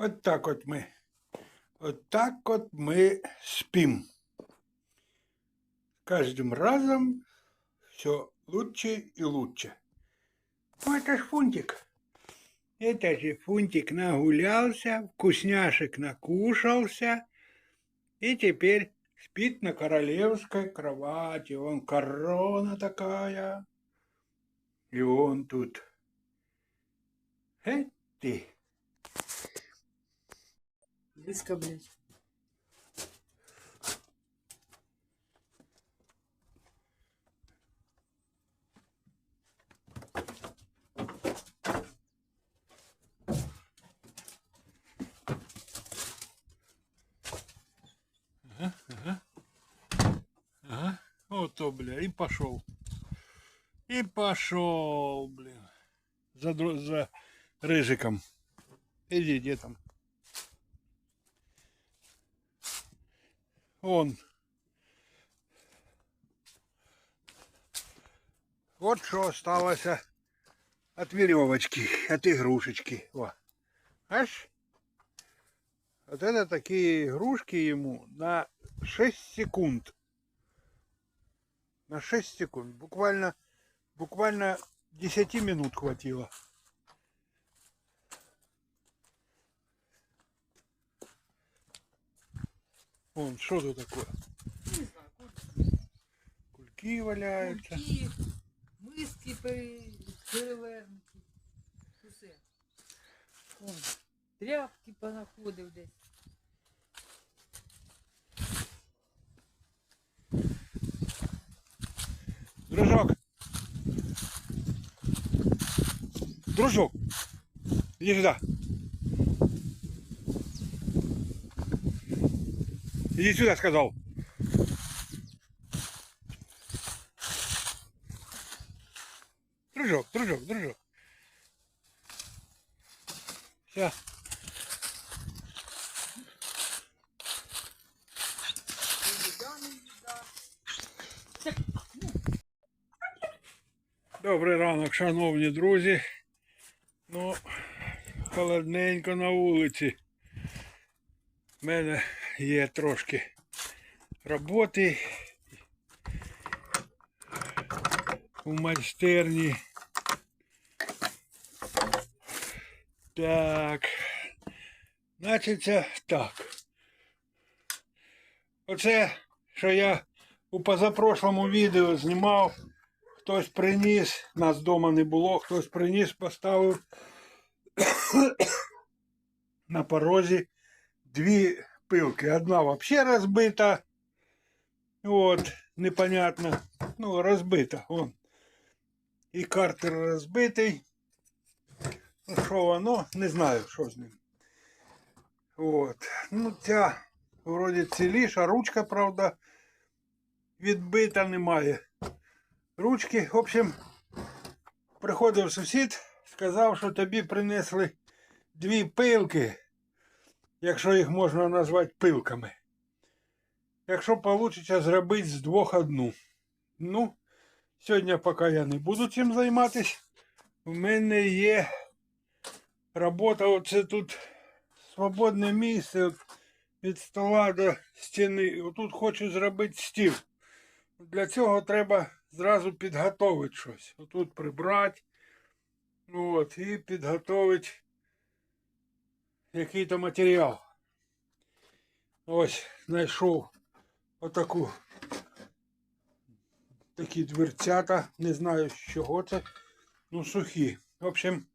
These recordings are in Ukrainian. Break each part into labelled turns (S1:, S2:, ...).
S1: От так от ми. От так от ми спим. Каждым разом все лучше и лучше. Ну, это ж фунтик. Это же фунтик нагулялся, вкусняшек накушался и теперь спит на королевской кровати. Вон корона такая. И он тут. Э, ты.
S2: Близко, блядь.
S1: Ага. Вот то, бля, и пошел. И пошел, блин. За, за рыжиком. Иди, где там? Он. Вот что осталось от веревочки, от игрушечки. Во. Аж. Вот это такие игрушки ему на 6 секунд. На 6 секунд. Буквально, буквально 10 минут хватило. Вон, что тут такое?
S2: Кульки
S1: валяются.
S2: кульки, миски пере- перевернуті. Усе. Вон, тряпки понаходив десь.
S1: Дружок. Дружок. Иди сюда. Иди сюда, сказал. Дружок, дружок, дружок. Все. Добрий ранок, шановні друзі. Ну, холодненько на вулиці. У мене є трошки роботи у майстерні. Так. Значиться так. Оце, що я у позапрошлому відео знімав. Хтось приніс, нас вдома не було, хтось приніс, поставив на порозі дві пилки. Одна взагалі розбита. От, непонятно. Ну, розбита. Вон. І картер розбитий. Що воно? Не знаю, що з ним. От. Ну, ця вроді ціліша, ручка, правда, відбита немає ручки. В общем, приходив сусід, сказав, що тобі принесли дві пилки, якщо їх можна назвати пилками. Якщо вийде зробити з двох одну. Ну, сьогодні поки я не буду цим займатися. У мене є робота, оце тут свободне місце від стола до стіни. Отут хочу зробити стіл. Для цього треба зразу підготовити щось. Отут прибрати. От, і підготовити який-то матеріал. Ось, знайшов отаку такі дверцята. Не знаю з чого це. Ну, сухі. В общем,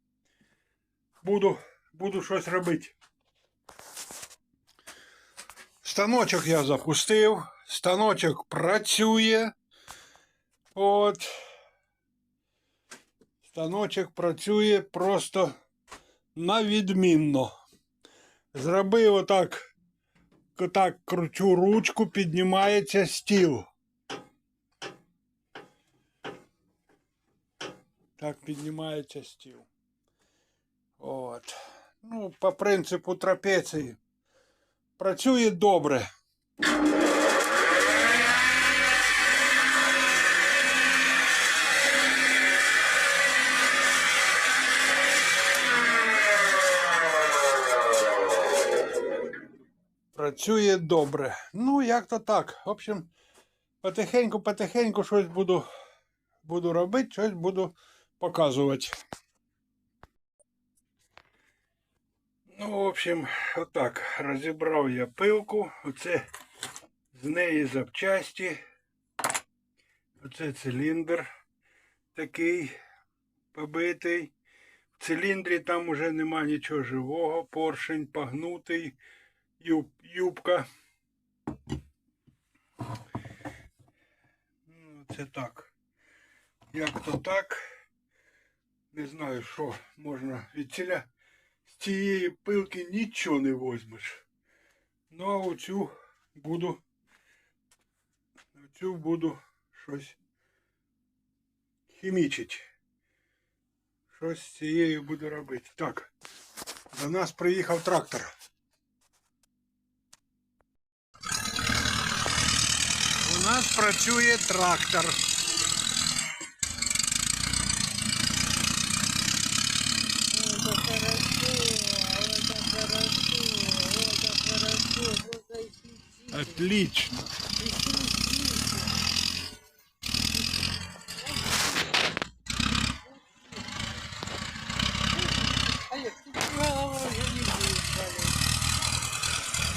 S1: буду, буду щось робити. Станочок я запустив. Станочок працює. От. Станочок працює просто на відмінно. Зробив отак, отак кручу ручку, піднімається стіл. Так піднімається стіл. От. Ну, по принципу трапеції. Працює добре. Працює добре. Ну, як то так. В общем, потихеньку, потихеньку щось буду, буду робити, щось буду показувати. Ну, в общем, отак. Розібрав я пилку. Оце з неї запчасті. Оце циліндр такий побитий. В циліндрі там уже нема нічого живого, поршень погнутий, юб, юбка. Ну, це так. Як то так. Не знаю, що можна від. З цієї пилки нічого не возьмеш. Ну, а оцю буду. Оцю буду щось хімічить. Щось з цією буду робити. Так. До нас приїхав трактор. У нас працює трактор.
S2: болеть.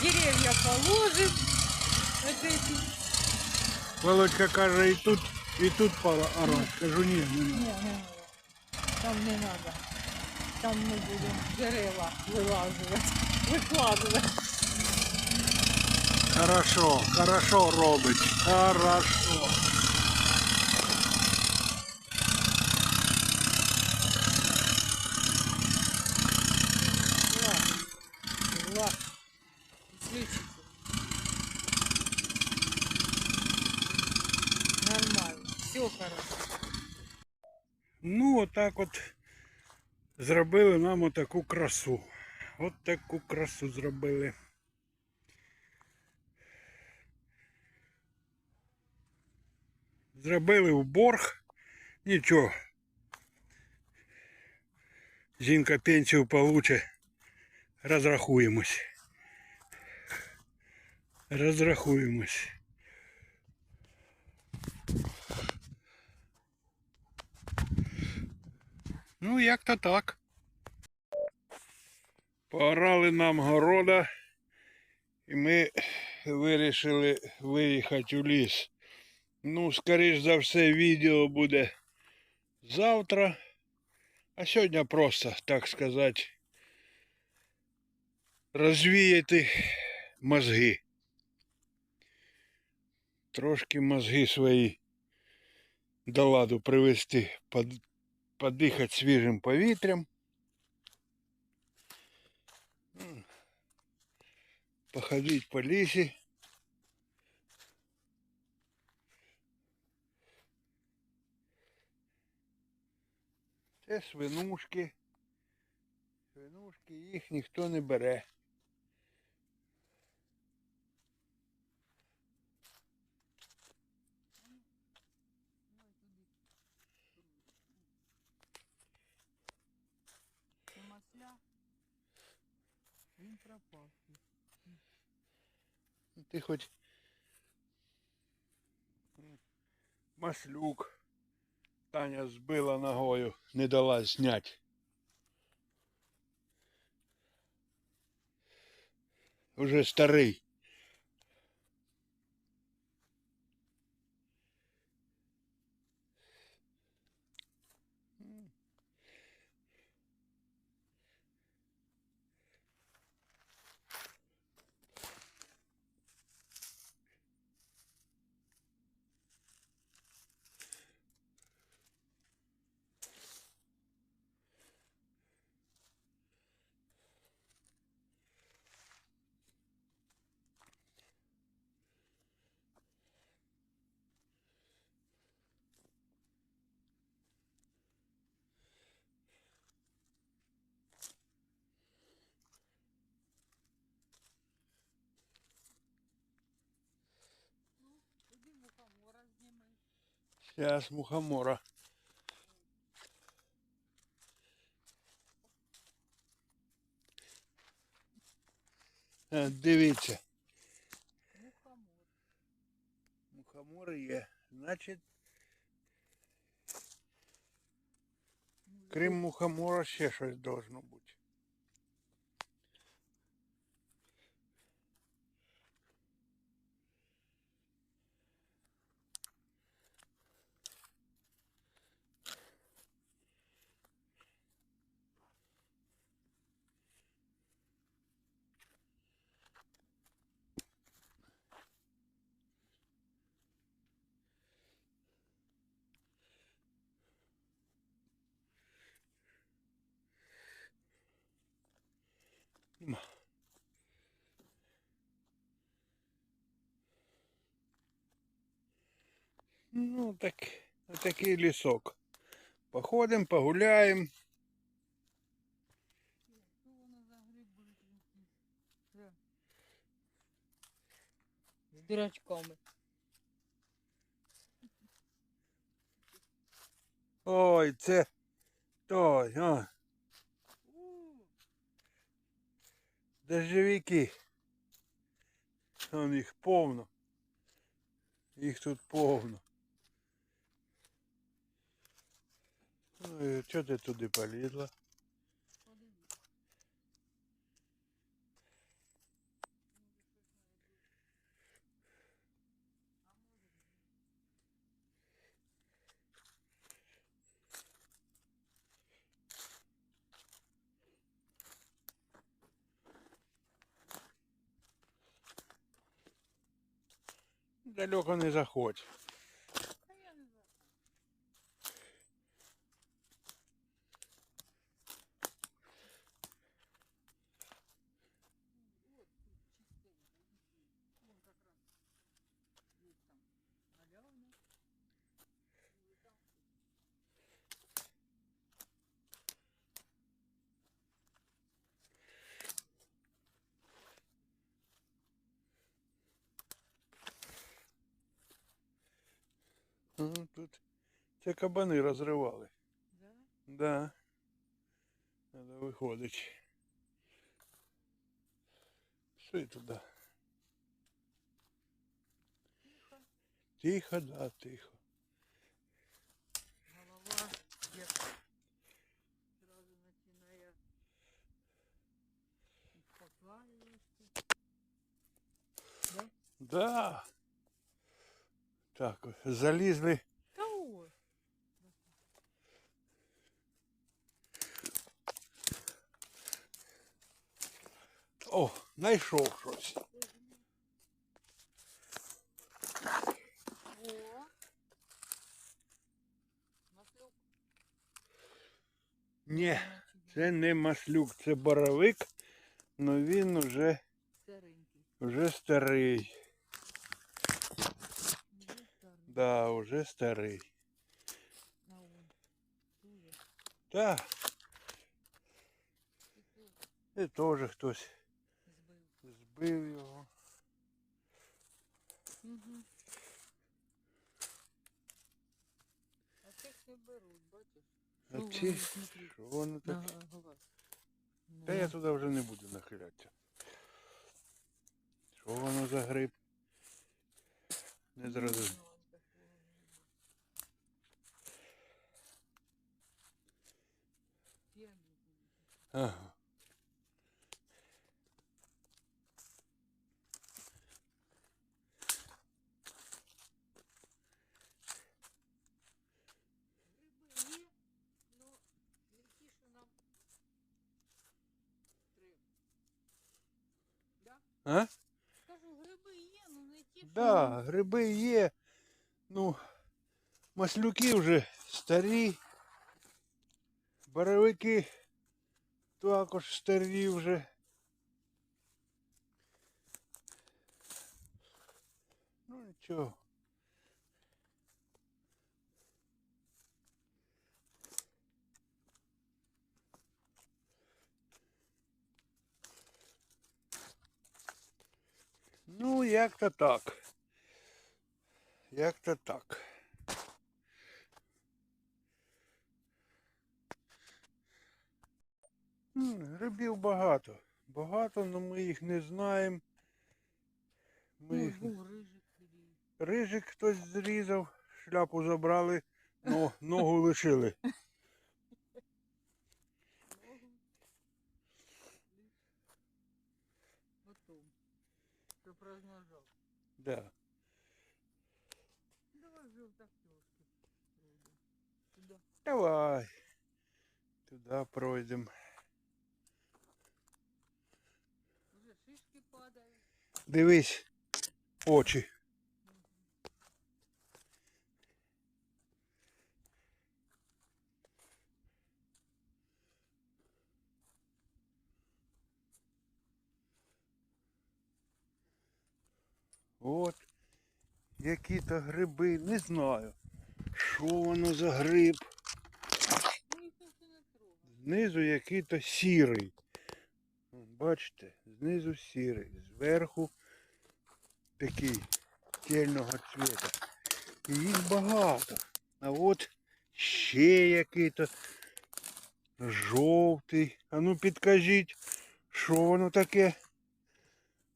S2: Деревья положим. Вот эти.
S1: Володька каже, і тут, і тут пора орати. Кажу, ні, не
S2: Не,
S1: надо.
S2: не надо. Там не надо. Там мы будем дерева вылазывать, выкладывать.
S1: Хорошо, хорошо робить. Хорошо.
S2: Нормально. Все хорошо.
S1: Ну, отак от зробили нам отаку красу. От таку красу зробили. Зробили в борг. Нічого. Жінка пенсію получить. Розрахуємось. Розрахуємось. Ну, як то так. Поорали нам города, і ми вирішили виїхати у ліс. Ну, скоріш за все, відео буде завтра. А сьогодні просто, так сказати, розвіяти мозги. Трошки мозги свої до ладу привести, под, подихати свіжим повітрям. Походить по лісі. Це свинушки. Свинушки їх ніхто не бере.
S2: Він пропав.
S1: Ти хоч маслюк. Таня збила ногою, не дала зняти. Уже старий.
S2: Сейчас мухомора. А,
S1: дивіться. Мухомор. Мухомор є. Значить. Крім мухомора ще щось должно бути. Нема. Ну, так, такий лісок. Походимо, погуляємо.
S2: З дурачками.
S1: Ой, це той, о, дождевики. Вон їх повно. Їх тут повно. Ну і чого ти туди полізла? Далеко не заходь.
S2: Та я не знаю. Вот тут чистенько. Вон как раз есть там галявина. И там
S1: Ну, Тут це кабани розривали.
S2: Да?
S1: Да. Надо виходить. Пішли туди.
S2: Тихо.
S1: Тихо, да, тихо.
S2: Голова як сразу начинає успокаиваться. Да?
S1: Да. Так, залізли. О, знайшов щось. Ні, це не маслюк, це боровик, але він уже,
S2: Старенький.
S1: вже старий.
S2: Вже старий.
S1: Да, уже старий.
S2: Дуже.
S1: Так,
S2: І
S1: теж хтось
S2: збив.
S1: збив його.
S2: Угу. А цих не беруть, бачиш?
S1: А
S2: Ну,
S1: ці, що воно таке? Та я туди вже не буду нахилятися. Що воно за гриб? Не зрозумів.
S2: Да?
S1: А?
S2: Кажу, гриби є, но не ті, що
S1: Да,
S2: нам
S1: гриби є. Ну, маслюки вже старі. Боровики Також старі вже. Ну нічого. Ну, як-то так. Як-то так. Грибів багато. Багато, але ми їх не знаємо. Ми їх...
S2: Рижик.
S1: Рижик хтось зрізав, шляпу забрали, но ногу лишили. Да.
S2: Давай вже трошки.
S1: Давай. Туди пройдемо. Дивись, очі. От, які-то гриби, не знаю. Що воно за гриб? Знизу який-то сірий. Бачите, знизу сірий, зверху такий тельного цвіта. І їх багато. А от ще який-то жовтий. А ну підкажіть, що воно таке?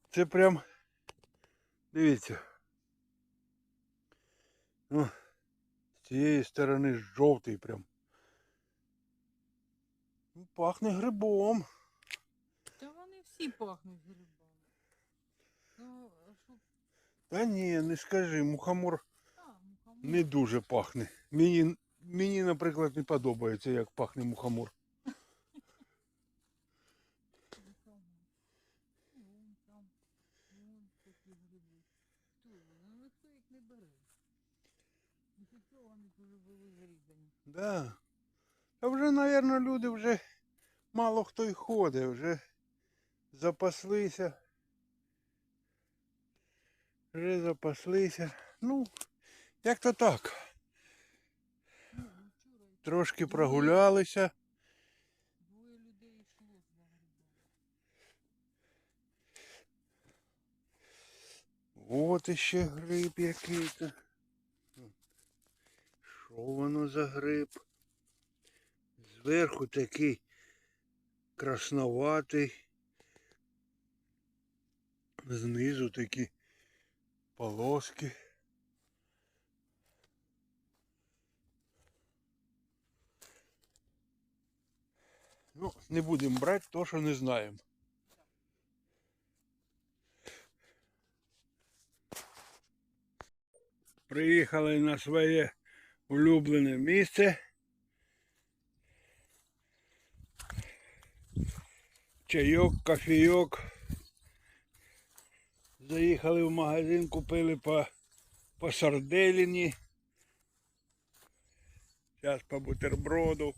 S1: Це прям. Дивіться. О, з цієї сторони жовтий прям. Ну, Пахне грибом.
S2: Та вони всі пахнуть грибами. Ну?
S1: Та ні, не скажи, мухомор не дуже пахне. Мені, мені, наприклад, не подобається, як пахне мухомор. Да. А вже, мабуть, люди вже мало хто й ходить, вже запаслися. Вже запаслися. Ну, як то так. Трошки прогулялися.
S2: двоє людей йшло.
S1: От іще гриб який-то. Що воно за гриб? Зверху такий красноватий. Знизу такі полоски. Ну, не будемо брати то, що не знаємо. Приїхали на своє улюблене місце. Чайок, кофійок. Заїхали в магазин, купили по, по сарделіні. Зараз по бутерброду.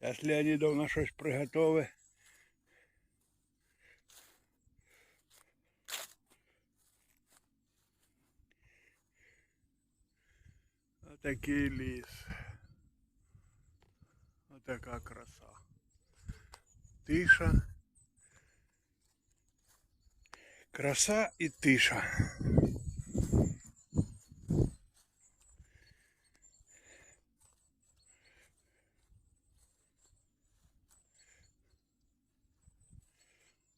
S1: Зараз Леонідовна щось приготовить. Отакий ліс. Отака краса. Тиша. Краса і тиша.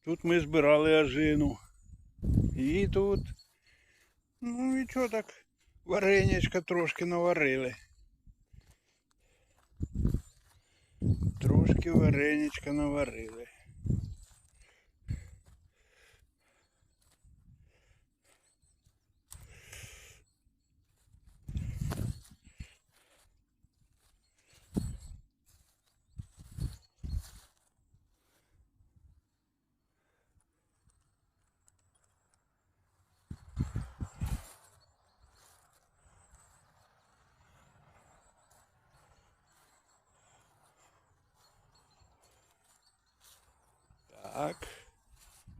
S1: Тут ми збирали ожину. І тут, ну і чого так, варенячка трошки наварили. Трошки вареничка наварили. Так.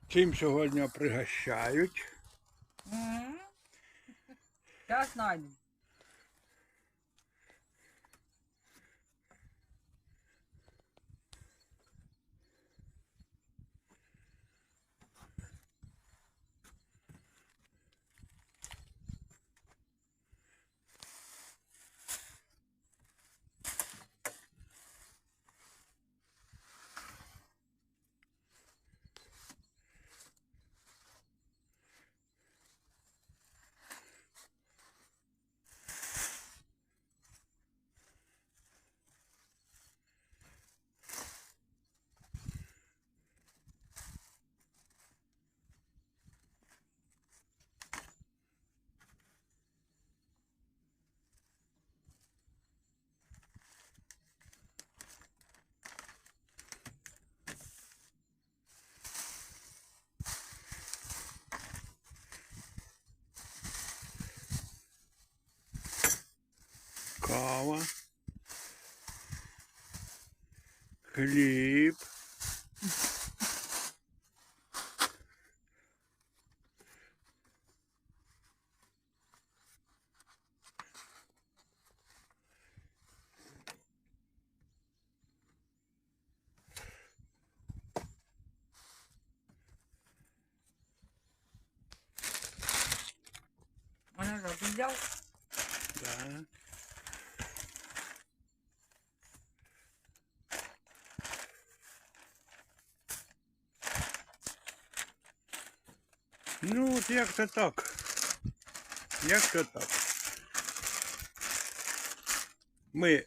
S1: Чим сьогодні пригощають?
S2: Зараз знайдемо.
S1: Кава, хліб.
S2: Мене що, ти взяв?
S1: Да. Ну, от як то так. Як то так. Ми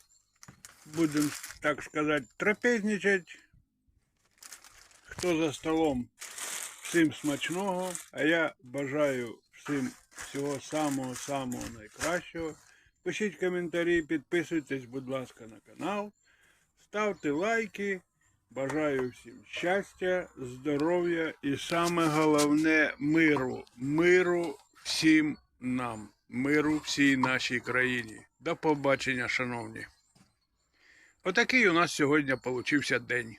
S1: будемо, так сказати, трапезничати. Хто за столом, всім смачного, а я бажаю всім всього самого-самого найкращого. Пишіть коментарі, підписуйтесь, будь ласка, на канал. Ставте лайки. Бажаю всім щастя, здоров'я і саме головне миру. Миру всім нам, миру всій нашій країні. До побачення, шановні. Отакий у нас сьогодні получився день.